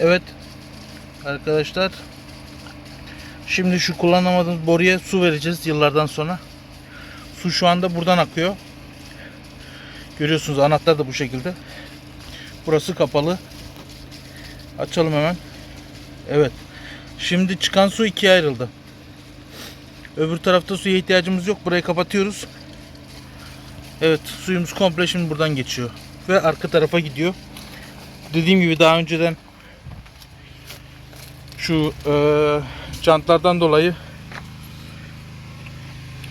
Evet arkadaşlar. Şimdi şu kullanamadığımız boruya su vereceğiz yıllardan sonra. Su şu anda buradan akıyor. Görüyorsunuz anahtar da bu şekilde. Burası kapalı. Açalım hemen. Evet. Şimdi çıkan su ikiye ayrıldı. Öbür tarafta suya ihtiyacımız yok. Burayı kapatıyoruz. Evet suyumuz komple şimdi buradan geçiyor. Ve arka tarafa gidiyor. Dediğim gibi daha önceden şu eee jantlardan dolayı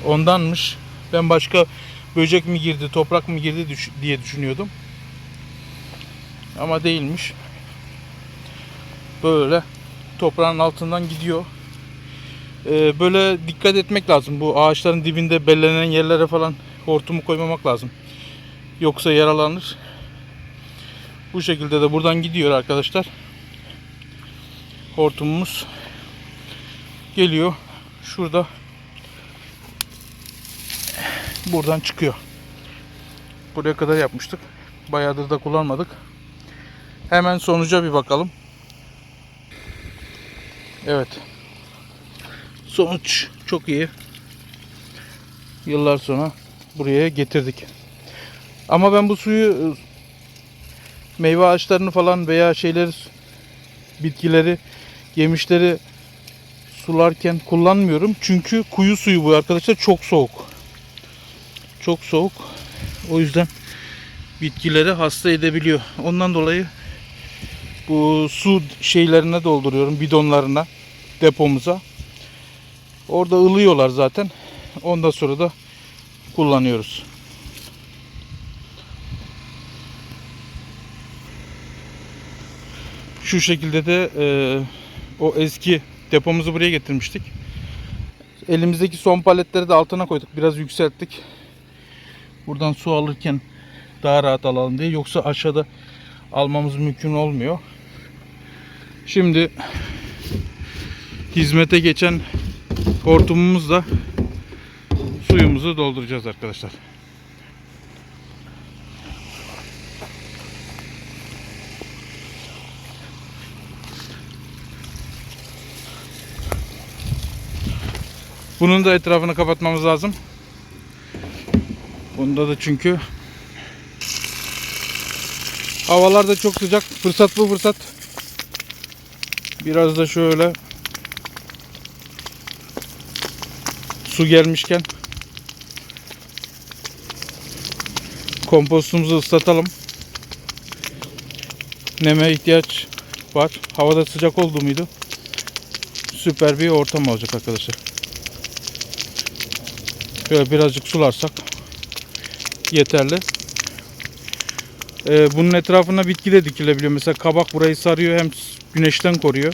ondanmış. Ben başka böcek mi girdi, toprak mı girdi düş- diye düşünüyordum. Ama değilmiş. Böyle toprağın altından gidiyor. Ee, böyle dikkat etmek lazım. Bu ağaçların dibinde bellenen yerlere falan hortumu koymamak lazım. Yoksa yaralanır. Bu şekilde de buradan gidiyor arkadaşlar. Hortumumuz geliyor. Şurada buradan çıkıyor. Buraya kadar yapmıştık. Bayağıdır da kullanmadık. Hemen sonuca bir bakalım. Evet. Sonuç çok iyi. Yıllar sonra buraya getirdik. Ama ben bu suyu meyve ağaçlarını falan veya şeyleri bitkileri, yemişleri sularken kullanmıyorum. Çünkü kuyu suyu bu arkadaşlar çok soğuk. Çok soğuk. O yüzden bitkileri hasta edebiliyor. Ondan dolayı bu su şeylerine dolduruyorum bidonlarına depomuza. Orada ılıyorlar zaten. Ondan sonra da kullanıyoruz. Şu şekilde de e, o eski depomuzu buraya getirmiştik. Elimizdeki son paletleri de altına koyduk. Biraz yükselttik. Buradan su alırken daha rahat alalım diye. Yoksa aşağıda almamız mümkün olmuyor. Şimdi hizmete geçen hortumumuzla suyumuzu dolduracağız arkadaşlar. Bunun da etrafını kapatmamız lazım. Bunda da çünkü havalar da çok sıcak. Fırsat bu fırsat. Biraz da şöyle su gelmişken kompostumuzu ıslatalım. Neme ihtiyaç var. Havada sıcak oldu muydu? Süper bir ortam olacak arkadaşlar. Şöyle birazcık sularsak yeterli. Ee, bunun etrafına bitki de dikilebiliyor. Mesela kabak burayı sarıyor hem güneşten koruyor.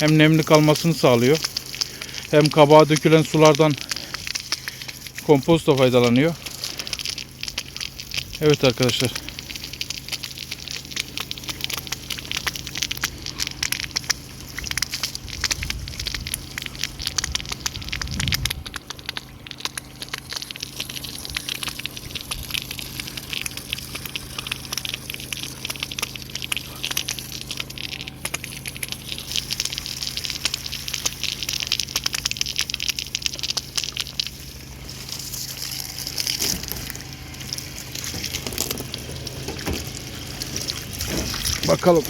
Hem nemli kalmasını sağlıyor. Hem kabağa dökülen sulardan komposto faydalanıyor. Evet arkadaşlar. Bakalım.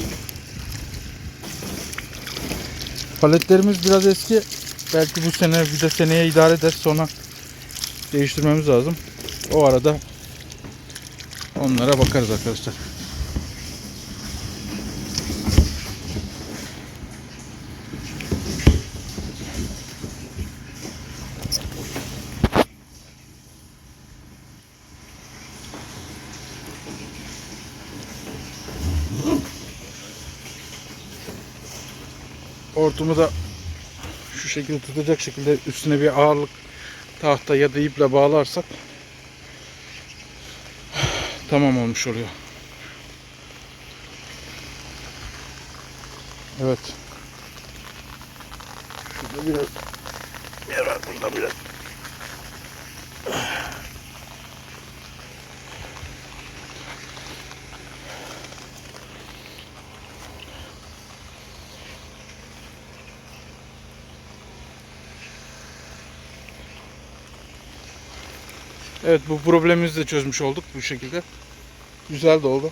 Paletlerimiz biraz eski. Belki bu sene bir de seneye idare eder. Sonra değiştirmemiz lazım. O arada onlara bakarız arkadaşlar. Hortumu da şu şekilde tutacak şekilde üstüne bir ağırlık tahta ya da iple bağlarsak tamam olmuş oluyor. Evet. Şurada biraz yer burada biraz. Evet bu problemimizi de çözmüş olduk bu şekilde. Güzel de oldu.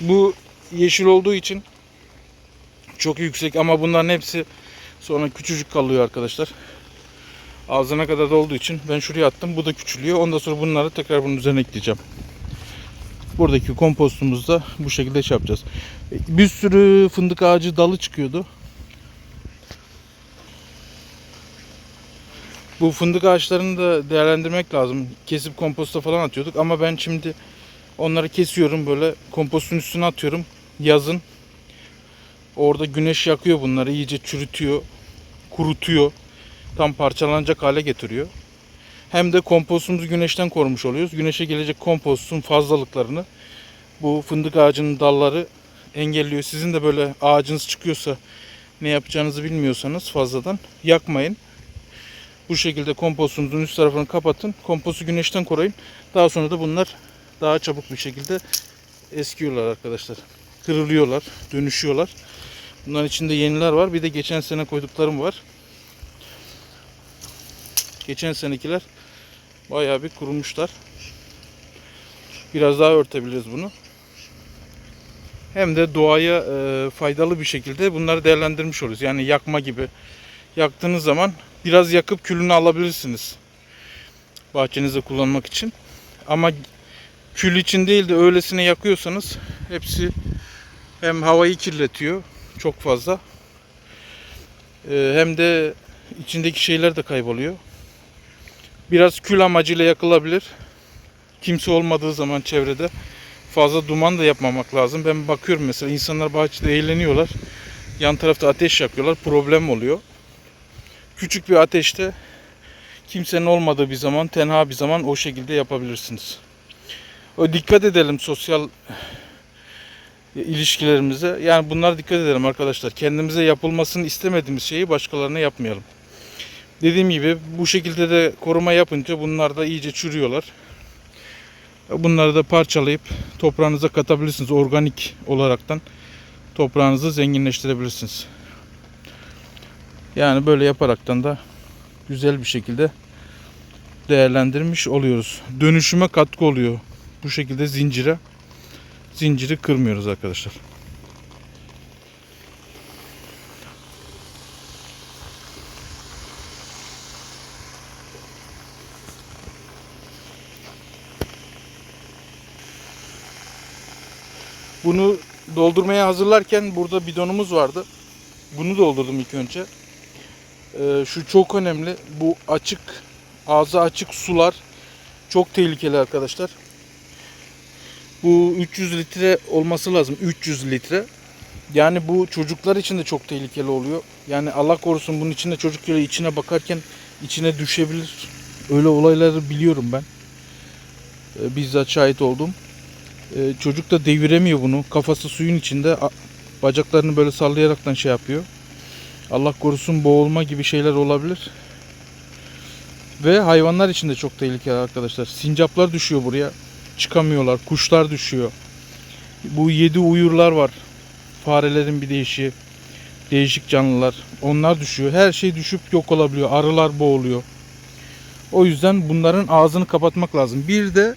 Bu yeşil olduğu için çok yüksek ama bunların hepsi sonra küçücük kalıyor arkadaşlar. Ağzına kadar dolduğu için ben şuraya attım. Bu da küçülüyor. Ondan sonra bunları tekrar bunun üzerine ekleyeceğim. Buradaki kompostumuzda da bu şekilde şey yapacağız. Bir sürü fındık ağacı dalı çıkıyordu. Bu fındık ağaçlarını da değerlendirmek lazım. Kesip komposta falan atıyorduk ama ben şimdi onları kesiyorum böyle kompostun üstüne atıyorum. Yazın orada güneş yakıyor bunları iyice çürütüyor, kurutuyor. Tam parçalanacak hale getiriyor. Hem de kompostumuzu güneşten korumuş oluyoruz. Güneşe gelecek kompostun fazlalıklarını bu fındık ağacının dalları engelliyor. Sizin de böyle ağacınız çıkıyorsa ne yapacağınızı bilmiyorsanız fazladan yakmayın. Bu şekilde kompostunuzun üst tarafını kapatın. Kompostu güneşten koruyun. Daha sonra da bunlar daha çabuk bir şekilde eskiyorlar arkadaşlar. Kırılıyorlar, dönüşüyorlar. Bunların içinde yeniler var. Bir de geçen sene koyduklarım var. Geçen senekiler bayağı bir kurumuşlar. Biraz daha örtebiliriz bunu. Hem de doğaya e, faydalı bir şekilde bunları değerlendirmiş oluruz. Yani yakma gibi. Yaktığınız zaman biraz yakıp külünü alabilirsiniz. Bahçenizde kullanmak için. Ama kül için değil de öylesine yakıyorsanız hepsi hem havayı kirletiyor çok fazla. E, hem de içindeki şeyler de kayboluyor. Biraz kül amacıyla yakılabilir. Kimse olmadığı zaman çevrede fazla duman da yapmamak lazım. Ben bakıyorum mesela insanlar bahçede eğleniyorlar. Yan tarafta ateş yakıyorlar. Problem oluyor. Küçük bir ateşte kimsenin olmadığı bir zaman, tenha bir zaman o şekilde yapabilirsiniz. O dikkat edelim sosyal ilişkilerimize. Yani bunlara dikkat edelim arkadaşlar. Kendimize yapılmasını istemediğimiz şeyi başkalarına yapmayalım. Dediğim gibi bu şekilde de koruma yapınca bunlar da iyice çürüyorlar. Bunları da parçalayıp toprağınıza katabilirsiniz. Organik olaraktan toprağınızı zenginleştirebilirsiniz. Yani böyle yaparaktan da güzel bir şekilde değerlendirmiş oluyoruz. Dönüşüme katkı oluyor. Bu şekilde zincire zinciri kırmıyoruz arkadaşlar. Bunu doldurmaya hazırlarken burada bidonumuz vardı. Bunu doldurdum ilk önce. Ee, şu çok önemli. Bu açık, ağzı açık sular çok tehlikeli arkadaşlar. Bu 300 litre olması lazım. 300 litre. Yani bu çocuklar için de çok tehlikeli oluyor. Yani Allah korusun bunun içinde çocuk böyle içine bakarken içine düşebilir. Öyle olayları biliyorum ben. Ee, bizzat şahit oldum. Ee, çocuk da deviremiyor bunu. Kafası suyun içinde bacaklarını böyle sallayaraktan şey yapıyor. Allah korusun boğulma gibi şeyler olabilir. Ve hayvanlar için de çok tehlikeli arkadaşlar. Sincaplar düşüyor buraya. Çıkamıyorlar. Kuşlar düşüyor. Bu yedi uyurlar var. Farelerin bir değişiği. Değişik canlılar. Onlar düşüyor. Her şey düşüp yok olabiliyor. Arılar boğuluyor. O yüzden bunların ağzını kapatmak lazım. Bir de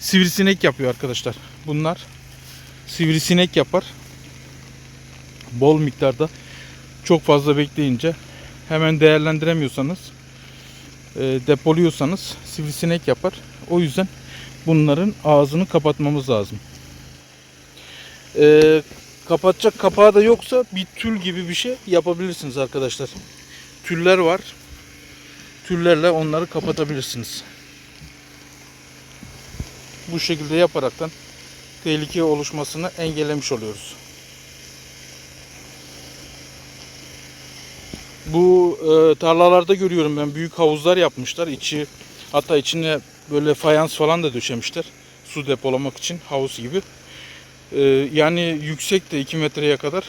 sivrisinek yapıyor arkadaşlar. Bunlar sivrisinek yapar. Bol miktarda çok fazla bekleyince hemen değerlendiremiyorsanız e, depoluyorsanız sivrisinek yapar. O yüzden bunların ağzını kapatmamız lazım. E, kapatacak kapağı da yoksa bir tül gibi bir şey yapabilirsiniz arkadaşlar. Tüller var. Tüllerle onları kapatabilirsiniz. Bu şekilde yaparaktan tehlike oluşmasını engellemiş oluyoruz. Bu e, tarlalarda görüyorum ben büyük havuzlar yapmışlar. İçi hatta içine böyle fayans falan da döşemişler. Su depolamak için havuz gibi. E, yani yüksek de 2 metreye kadar.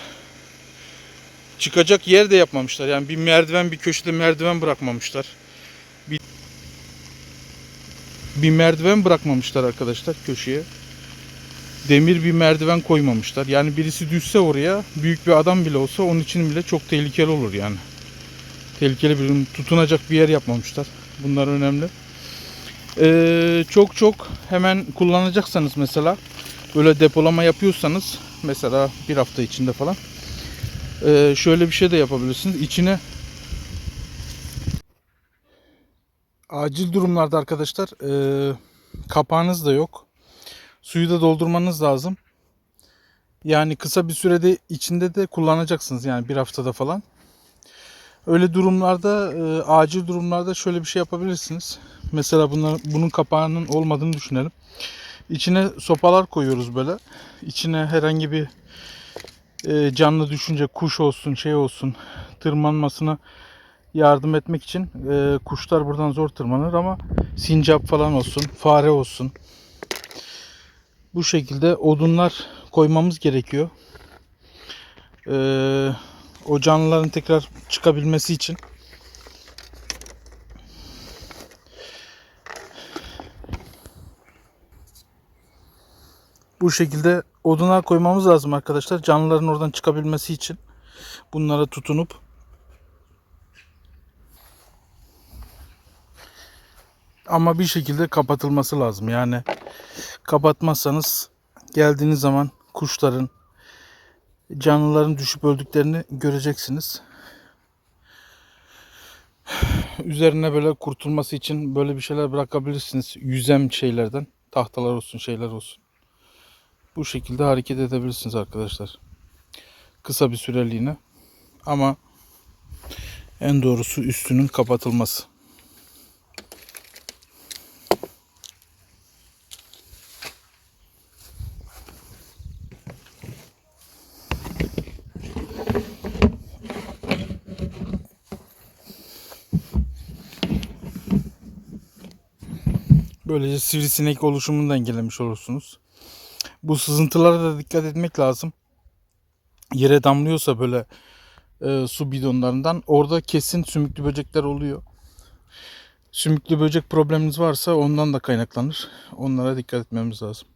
Çıkacak yer de yapmamışlar. Yani bir merdiven bir köşede merdiven bırakmamışlar. Bir, bir merdiven bırakmamışlar arkadaşlar köşeye. demir bir merdiven koymamışlar. Yani birisi düşse oraya büyük bir adam bile olsa onun için bile çok tehlikeli olur yani. Tehlikeli bir tutunacak bir yer yapmamışlar. Bunlar önemli. Ee, çok çok hemen kullanacaksanız mesela böyle depolama yapıyorsanız mesela bir hafta içinde falan ee, şöyle bir şey de yapabilirsiniz. İçine acil durumlarda arkadaşlar ee, kapağınız da yok. Suyu da doldurmanız lazım. Yani kısa bir sürede içinde de kullanacaksınız yani bir haftada falan. Öyle durumlarda e, acil durumlarda şöyle bir şey yapabilirsiniz. Mesela bunlar, bunun kapağının olmadığını düşünelim. İçine sopalar koyuyoruz böyle. İçine herhangi bir e, canlı düşünce kuş olsun şey olsun tırmanmasına yardım etmek için e, kuşlar buradan zor tırmanır ama sincap falan olsun fare olsun bu şekilde odunlar koymamız gerekiyor. Ee, o canlıların tekrar çıkabilmesi için. Bu şekilde odunlar koymamız lazım arkadaşlar. Canlıların oradan çıkabilmesi için. Bunlara tutunup ama bir şekilde kapatılması lazım. Yani kapatmazsanız geldiğiniz zaman kuşların, canlıların düşüp öldüklerini göreceksiniz. Üzerine böyle kurtulması için böyle bir şeyler bırakabilirsiniz. Yüzem şeylerden, tahtalar olsun, şeyler olsun. Bu şekilde hareket edebilirsiniz arkadaşlar. Kısa bir süreliğine. Ama en doğrusu üstünün kapatılması. Böylece sivrisinek oluşumunu da engellemiş olursunuz. Bu sızıntılara da dikkat etmek lazım. Yere damlıyorsa böyle e, su bidonlarından orada kesin sümüklü böcekler oluyor. Sümüklü böcek probleminiz varsa ondan da kaynaklanır. Onlara dikkat etmemiz lazım.